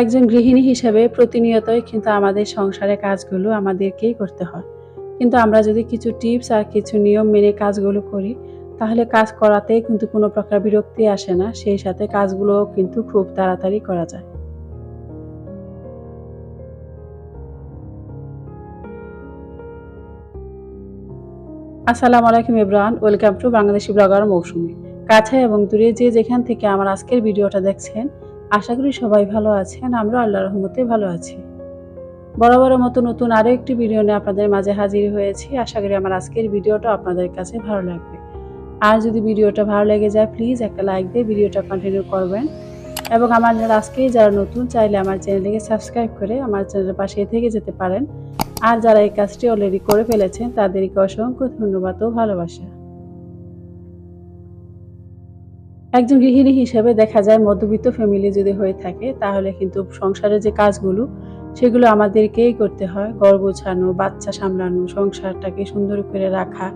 একজন গৃহিণী হিসেবে প্রতিনিয়তই কিন্তু আমাদের সংসারের কাজগুলো আমাদেরকেই করতে হয়। কিন্তু আমরা যদি কিছু টিপস আর কিছু নিয়ম মেনে কাজগুলো করি, তাহলে কাজ করাতে কিন্তু কোনো প্রকার বিরক্তি আসে না, সেই সাথে কাজগুলো কিন্তু খুব তাড়াতাড়ি করা যায়। আসসালামু আলাইকুম Ibran welcome to Bangladeshi blogger Mousumi. কাছে এবং দূরে যে যেখান থেকে আমার আজকের ভিডিওটা দেখছেন আশা করি সবাই ভালো আছেন আমরা আল্লাহ রহমতে ভালো আছি। বরাবরের মতো নতুন আরও একটি ভিডিও নিয়ে আপনাদের মাঝে হাজির হয়েছি। আশা করি আমার আজকের ভিডিওটা আপনাদের কাছে ভালো লাগবে। আর যদি ভিডিওটা ভালো লেগে যায়, প্লিজ একটা লাইক দিয়ে ভিডিওটা কন্টিনিউ করবেন। এবং আমার আজকেই যারা নতুন, চাইলে আমার চ্যানেলটিকে সাবস্ক্রাইব করে আমার চ্যানেলের পাশে থেকে যেতে পারেন। আর যারা এই কাজটি অলরেডি করে ফেলেছেন, তাদেরকে অসংখ্য ধন্যবাদ ও ভালোবাসা। একজন গৃহিণী হিসেবে দেখা যায় মধ্যবিত্ত ফ্যামিলি যদি হয়ে থাকে, তাহলে কিন্তু সংসারের যে কাজগুলো, সেগুলো আমাদেরকেই করতে হয়। ঘর গোছানো, বাচ্চা সামলানো, সংসারটাকে সুন্দর করে রাখা,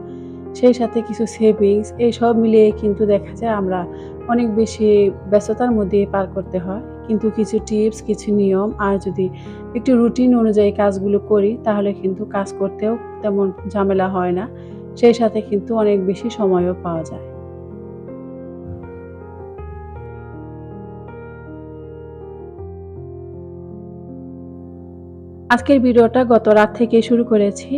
সেই সাথে কিছু সেভিংস এই সব মিলিয়ে কিন্তু দেখা যায় আমরা অনেক বেশি ব্যস্ততার মধ্যে পার করতে হয়। কিন্তু কিছু টিপস কিছু নিয়ম, আর যদি একটু রুটিন অনুযায়ী কাজগুলো করি, তাহলে কিন্তু কাজ করতেও তেমন ঝামেলা হয় না। সেই সাথে কিন্তু অনেক বেশি সময়ও পাওয়া যায়। আজকের ভিডিওটা গত রাত থেকে শুরু করেছি,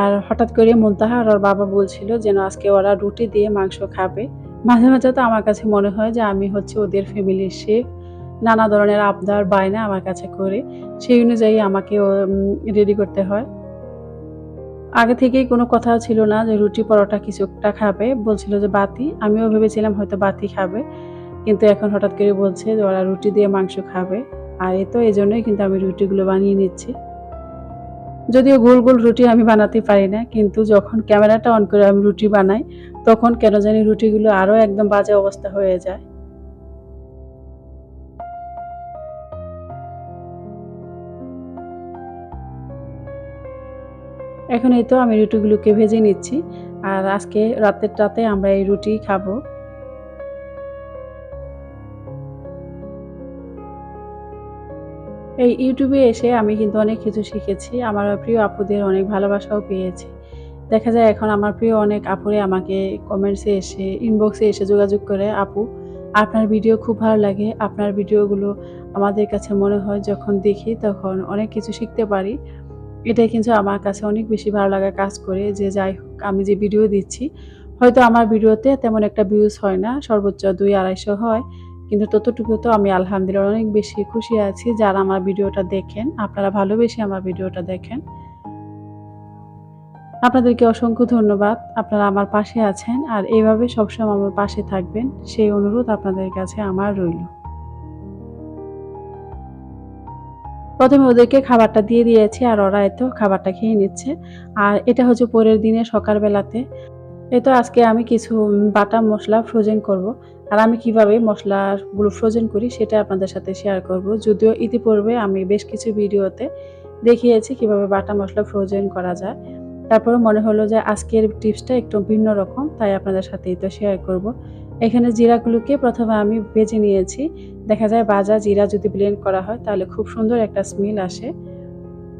আর হঠাৎ করে মুনতাহা আর ওর বাবা বলছিল যেন আজকে ওরা রুটি দিয়ে মাংস খাবে। মাঝে মাঝে তো আমার কাছে মনে হয় যে আমি হচ্ছে ওদের ফ্যামিলির শেফ নানা ধরনের আবদার, বায়না আমার কাছে করে, সেই অনুযায়ী আমাকে রেডি করতে হয়। আগে থেকেই কোনো কথা ছিল না যে রুটি পরোটা কিছুটা খাবে, বলছিল যে বাতি, আমিও ভেবেছিলাম হয়তো বাতি খাবে, কিন্তু এখন হঠাৎ করে বলছে যে ওরা রুটি দিয়ে মাংস খাবে, আর এ তো এই জন্যই কিন্তু আমি রুটিগুলো বানিয়ে নিচ্ছি। যদিও গোল গোল রুটি আমি বানাতে পারি না, কিন্তু যখন ক্যামেরাটা অন করে আমি রুটি বানাই, তখন কেন জানি রুটিগুলো আরও একদম বাজে অবস্থা হয়ে যায়। এখন এই তো আমি রুটিগুলোকে ভেজে নিচ্ছি, আর আজকে রাতের রাতে আমরা এই রুটি খাব। এই ইউটিউবে এসে আমি কিন্তু অনেক কিছু শিখেছি। আমার প্রিয় আপুদের অনেক ভালোবাসাও পেয়েছি। দেখা যায় এখন আমার প্রিয় অনেক আপুরে আমাকে কমেন্টসে এসে ইনবক্সে এসে যোগাযোগ করে, আপু, আপনার ভিডিও খুব ভালো লাগে। আপনার ভিডিওগুলো আমাদের কাছে মনে হয় যখন দেখি তখন অনেক কিছু শিখতে পারি। এটাই কিন্তু আমার কাছে অনেক বেশি ভালো লাগা কাজ করে যে যাই হোক, আমি যে ভিডিও দিচ্ছি, হয়তো আমার ভিডিওতে তেমন একটা ভিউজ হয় না, সর্বোচ্চ দুই আড়াইশো হয়। কিন্তু ততটুকু তো আমি আলহামদুলিল্লাহ অনেক বেশি খুশি আছি যারা আমার ভিডিওটা দেখেন। আপনারা ভালোবেসে আমার ভিডিওটা দেখেন। আপনাদেরকে অসংখ্য ধন্যবাদ। আপনারা আমার পাশে আছেন আর এইভাবে সবসময় আমার পাশে থাকবেন, সেই অনুরোধ আপনাদের কাছে আমার রইল। প্রথমে ওদেরকে খাবারটা দিয়ে দিয়েছি আর ওরা এতো খাবারটা খেয়ে নিচ্ছে। আর এটা হচ্ছে পরের দিনে সকালবেলাতে। এ তো আজকে আমি কিছু বাটা মশলা ফ্রোজেন করব। আর আমি কীভাবে মশলাগুলো ফ্রোজেন করি সেটা আপনাদের সাথে শেয়ার করব। যদিও ইতিপূর্বে আমি বেশ কিছু ভিডিওতে দেখিয়েছি কীভাবে বাটা মশলা ফ্রোজেন করা যায়। তারপরে মনে হলো যে আজকের টিপসটা একটু ভিন্ন রকম, তাই আপনাদের সাথেই তো শেয়ার করব। এখানে জিরাগুলোকে প্রথমে আমি ভেজে নিয়েছি। দেখা যায় বাজা জিরা যদি ব্লেন্ড করা হয়, তাহলে খুব সুন্দর একটা স্মেল আসে।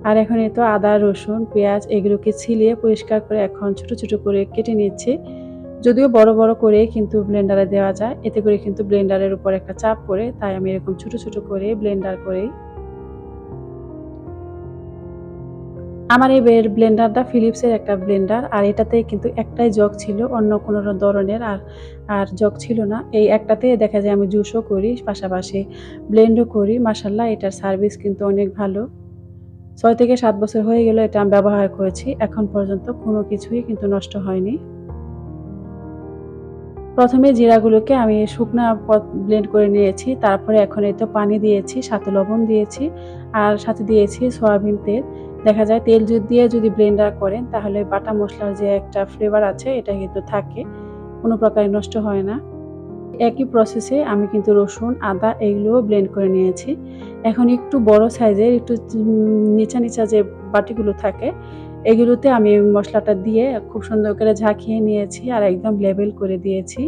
আর এখন এই তো আদা, রসুন, পেঁয়াজ এগুলোকে ছিলিয়ে পরিষ্কার করে এখন ছোট ছোট করে কেটে নিচ্ছি। যদিও বড় বড় করে কিন্তু ব্লেন্ডারে দেওয়া যায়। এতে করে কিন্তু ব্লেন্ডারের উপর একটা চাপ পড়ে, তাই আমি এরকম ছোট ছোট করে ব্লেন্ডার করেই আমার এই ব্লেন্ডারটা ফিলিপসের একটা ব্লেন্ডার আর এটাতে কিন্তু একটাই জগ ছিল, অন্য কোনো ধরনের আর আর জগ ছিল না। এই একটাতে দেখা যায় আমি জুসও করি, পাশাপাশি ব্লেন্ডও করি। মাসাল্লাহ এটার সার্ভিস কিন্তু অনেক ভালো। ছয় থেকে সাত বছর হয়ে গেল এটা আমি ব্যবহার করেছি। এখন পর্যন্ত কোনো কিছুই কিন্তু নষ্ট হয়নি। প্রথমে জিরাগুলোকে আমি শুকনা ব্লেন্ড করে নিয়েছি, তারপরে এখন এই তো পানি দিয়েছি, সাথে লবণ দিয়েছি, আর সাথে দিয়েছি সয়াবিন তেল। দেখা যায় তেল যদি দিয়ে যদি ব্লেন্ডার করেন, তাহলে বাটা মশলার যে একটা ফ্লেভার আছে, এটা কিন্তু থাকে। কোনো প্রকারে নষ্ট হয় না। একই প্রসেসে আমি কিন্তু রসুন, আদা এগুলোও ব্লেন্ড করে নিয়েছি। এখন একটু বড় সাইজের একটু নিচা নিচা যে বাটিগুলো থাকে, এগুলোতে আমি মশলাটা দিয়ে খুব সুন্দর করে ঝাঁকিয়ে নিয়েছি আর একদম লেবেল করে দিয়েছি।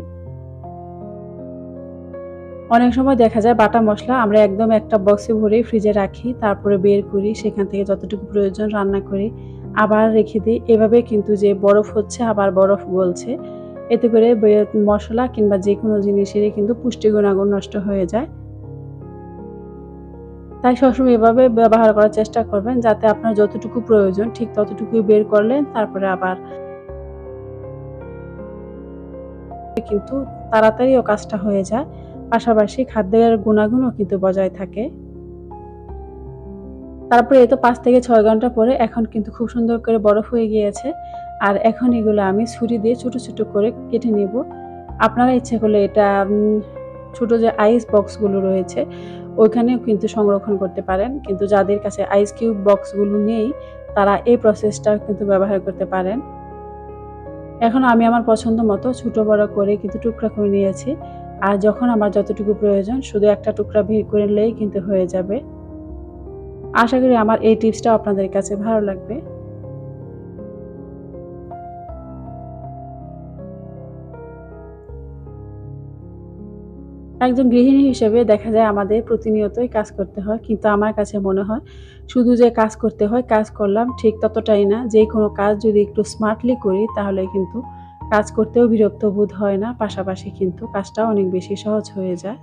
অনেক সময় দেখা যায় বাটা মশলা আমরা একদম একটা বক্সে ভরে ফ্রিজে রাখি, তারপরে বের করি, সেখান থেকে যতটুকু প্রয়োজন রান্না করি। আবার রেখে দিই। এভাবে কিন্তু যে বরফ হচ্ছে, আবার বরফ গলছে। এতে করে মশলা কিংবা যে কোনো জিনিসেরই কিন্তু পুষ্টি গুণাগুণ নষ্ট হয়ে যায়। তাই সবসময় এভাবে ব্যবহার করার চেষ্টা করবেন যাতে আপনার যতটুকু প্রয়োজন ঠিক ততটুকুই বের করলেন তারপরে আবার কিন্তু তাড়াতাড়িও কাজটা হয়ে যায়। পাশাপাশি খাদ্যের গুণাগুণও কিন্তু বজায় থাকে। তারপরে এই তো পাঁচ থেকে ছয় ঘণ্টা পরে এখন কিন্তু খুব সুন্দর করে বরফ হয়ে গিয়েছে। আর এখন এগুলো আমি ছুরি দিয়ে ছোট ছোট করে কেটে নেব। আপনারা ইচ্ছে করলে এটা ছোট যে আইস বক্সগুলো রয়েছে, ওইখানেও কিন্তু সংরক্ষণ করতে পারেন। কিন্তু যাদের কাছে আইস কিউব বক্সগুলো নেই, তারা এই প্রসেসটা কিন্তু ব্যবহার করতে পারেন। এখন আমি আমার পছন্দ মতো ছোটো বড় করে কিন্তু টুকরা করে নিয়েছি। আর যখন আমার যতটুকু প্রয়োজন, শুধু একটা টুকরা ভিড় করে নিলেই কিন্তু হয়ে যাবে। আশা করি আমার এই টিপসটা আপনাদের কাছে ভালো লাগবে। একজন গৃহিণী হিসেবে দেখা যায় আমাদের প্রতিনিয়তই কাজ করতে হয়, কিন্তু আমার কাছে মনে হয় শুধু যে কাজ করতে হয়, কাজ করলাম ঠিক ততটাই না। যে কোনো কাজ যদি একটু স্মার্টলি করি, তাহলে কিন্তু কাজ করতেও বিরক্ত বোধ হয় না। পাশাপাশি কিন্তু কাজটা অনেক বেশি সহজ হয়ে যায়।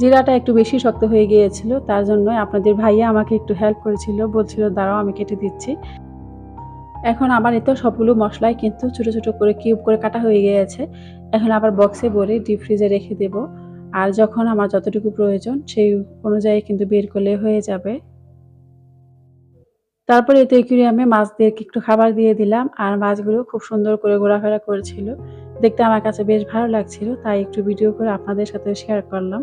জিরাটা একটু বেশি শক্ত হয়ে গিয়েছিল, তার জন্য আপনাদের ভাইয়া আমাকে একটু হেল্প করেছিল, বলছিল, দাঁড়াও, আমি কেটে দিচ্ছি। এখন আমার এতে সবগুলো মশলাই কিন্তু ছোট ছোট করে কিউব করে কাটা হয়ে গিয়েছে। এখন আবার বক্সে ভরে ডিপ ফ্রিজে রেখে দেব। আর যখন আমার যতটুকু প্রয়োজন, সেই অনুযায়ী কিন্তু বের করলে হয়ে যাবে। তারপরে এতে আমি মাছদেরকে একটু খাবার দিয়ে দিলাম। আর মাছগুলো খুব সুন্দর করে ঘোরাফেরা করেছিল। দেখতে আমার কাছে বেশ ভালো লাগছিল, তাই একটু ভিডিও করে আপনাদের সাথে শেয়ার করলাম।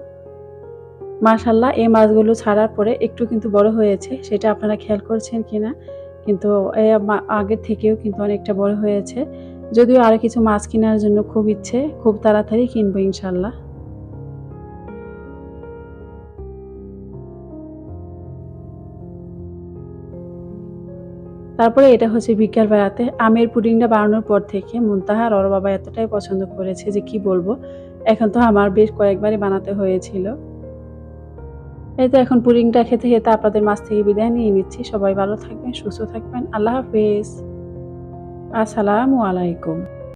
মাশাল্লাহ এই মাছগুলো ছাড়ার পরে একটু কিন্তু বড় হয়েছে, সেটা আপনারা খেয়াল করছেন কিনা? কিন্তু এ মা- আগের থেকেও কিন্তু অনেকটা বড় হয়েছে। যদিও আরও কিছু মাছ কেনার জন্য খুব ইচ্ছে, খুব তাড়াতাড়ি কিনবো ইনশাল্লাহ তারপরে এটা হচ্ছে বিকেল বেলাতে, আমের পুডিংটা বানানোর পর থেকে মুনতাহা আর ওর বাবা এতটাই পছন্দ করেছে যে কি বলব, এখন তো আমার বেশ কয়েকবারই বানাতে হয়েছিল। এই তো এখন পুডিংটা খেতে খেতে আপনাদের মাছ থেকে বিদায় নিয়ে নিচ্ছি। সবাই ভালো থাকবেন, সুস্থ থাকবেন। আল্লাহ হাফিজ। আসসালামু আলাইকুম।